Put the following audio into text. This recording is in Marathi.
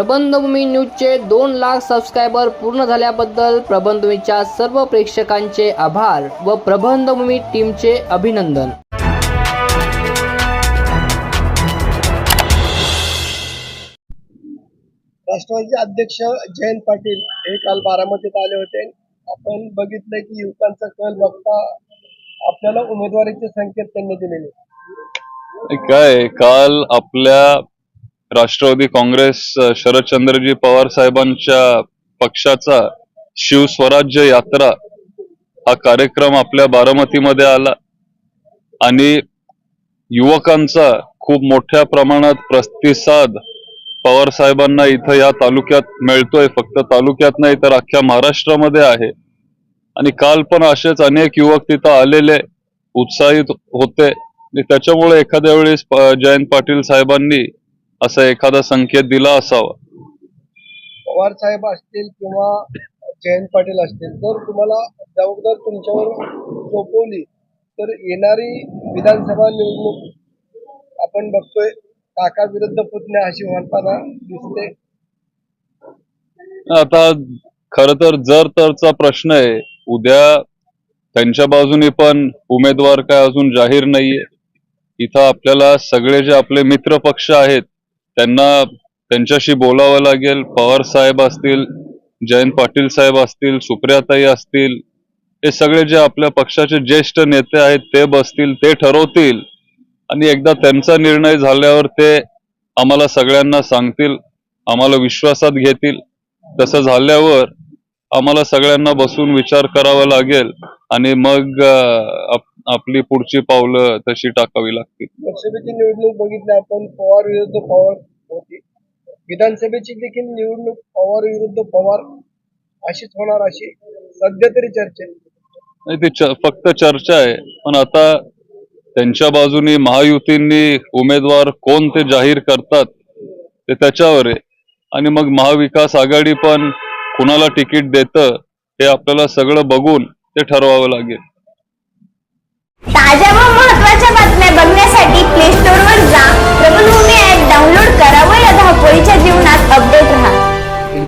प्रबंधभूमी न्यूजचे दोन लाख सबस्क्रायबर पूर्ण झाल्याबद्दल प्रबंधभूमीच्या सर्व प्रेक्षकांचे आभार व प्रबंधभूमी टीमचे अभिनंदन. राष्ट्रवादीचे अध्यक्ष जयंत पाटील हे काल बारामतीत आले होते. आपण बघितलं की युवकांचा कल बघता आपल्याला उमेदवारीचे संकेत त्यांनी दिलेले. काय काल आपल्या राष्ट्रवादी काँग्रेस शरदचंद्रजी पवार साहेबांच्या पक्षाचा शिवस्वराज्य यात्रा हा कार्यक्रम आपल्या बारामतीमध्ये आला. आणि युवकांचा खूप मोठ्या प्रमाणात प्रतिसाद पवार साहेबांना इथं या तालुक्यात मिळतोय. फक्त तालुक्यात नाही तर अख्ख्या महाराष्ट्रामध्ये आहे. आणि काल पण असेच अनेक युवक तिथं आलेले उत्साहित होते. आणि त्याच्यामुळे एखाद्या वेळेस जयंत पाटील साहेबांनी असा एखादा संकेत दिला असावा. पवार साहेब असतील किंवा जयंत पाटील असतील जर तुम्हाला जबाबदार तुमच्यावर सोपवली. तर येणारी विधानसभा निवडणूक आपण बघतोय काका विरुद्ध पुतण्या अशी म्हणताना दिसते. आता खर तर जर तरचा प्रश्न आहे उद्या त्यांच्या बाजूने पण उमेदवार काय अजून जाहीर नाहीये. इथं आपल्याला सगळे जे आपले मित्र पक्ष आहेत त्यांना त्यांच्याशी बोलावं लागेल. पवार साहेब असतील जयंत पाटील साहेब असतील सुप्रियाताई असतील हे सगळे जे आपल्या पक्षाचे ज्येष्ठ नेते आहेत ते बसतील ते ठरवतील. आणि एकदा त्यांचा निर्णय झाल्यावर ते आम्हाला सगळ्यांना सांगतील आम्हाला विश्वासात घेतील. तसं झाल्यावर आम्हाला सगळ्यांना बसून विचार करावा लागेल. आणि मग आप- आपली पुढची पावलं तशी टाकावी लागतील. लोकसभेची निवडणूक बघितली आपण पवार विरुद्ध पवार होती. विधानसभेची देखील निवडणूक पवार विरुद्ध पवार अशीच होणार अशी सध्या तरी चर्चा. नाही ती फक्त चर्चा आहे. पण आता त्यांच्या बाजूनी महायुतींनी उमेदवार कोण ते जाहीर करतात ते त्याच्यावर आहे. आणि मग महाविकास आघाडी पण कुणाला तिकीट देतं हे आपल्याला सगळं बघून ते ठरवावं लागेल. ताज्या व महत्त्वाच्या बातम्या बघण्यासाठी प्ले स्टोअर वर जा.